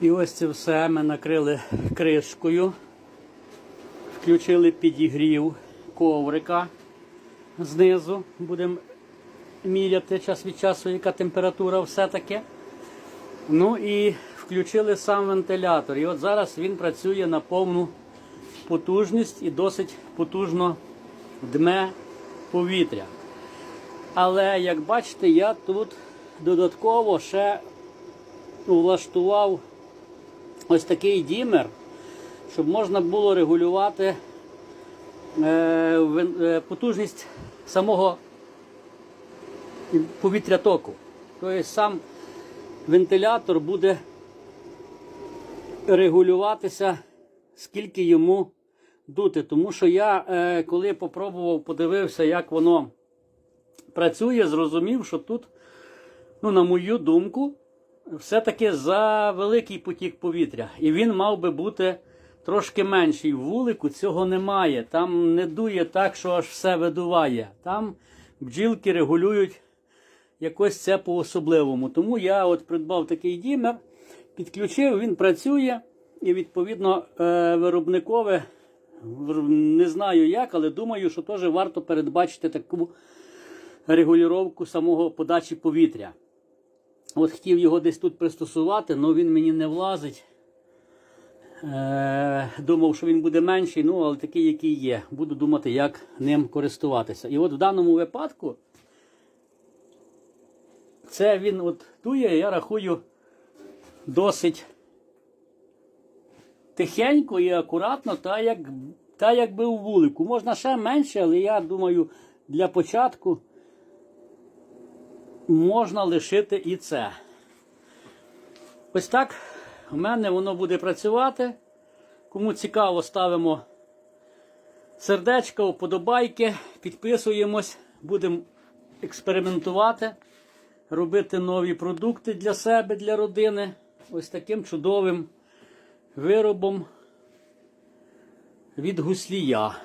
І ось це все ми накрили кришкою, включили підігрів коврика знизу. Будемо міряти час від часу, яка температура все таке. Ну і включили сам вентилятор. І от зараз він працює на повну потужність і досить потужно дме повітря. Але як бачите, я тут додатково ще влаштував ось такий дімер, щоб можна було регулювати е, е, потужність самого повітрятоку. Тобто сам вентилятор буде регулюватися, скільки йому дути. Тому що я, е, коли попробував, подивився, як воно працює, зрозумів, що тут, ну, на мою думку, все-таки за великий потік повітря. І він мав би бути трошки менший. Вулику цього немає. Там не дує так, що аж все видуває. Там бджілки регулюють якось це по-особливому. Тому я от придбав такий дімер, підключив, він працює. І відповідно е, виробникове не знаю як, але думаю, що теж варто передбачити таку регулювання самого подачі повітря. От хотів його десь тут пристосувати, але він мені не влазить. Е, думав, що він буде менший, ну але такий, який є. Буду думати, як ним користуватися. І от в даному випадку це він от дує, я рахую, досить тихенько і акуратно, та як, та як би у вулику. Можна ще менше, але я думаю, для початку можна лишити і це. Ось так у мене воно буде працювати. Кому цікаво, ставимо сердечко, вподобайки, підписуємось, будемо експериментувати, робити нові продукти для себе, для родини. Ось таким чудовим виробом від гуслія.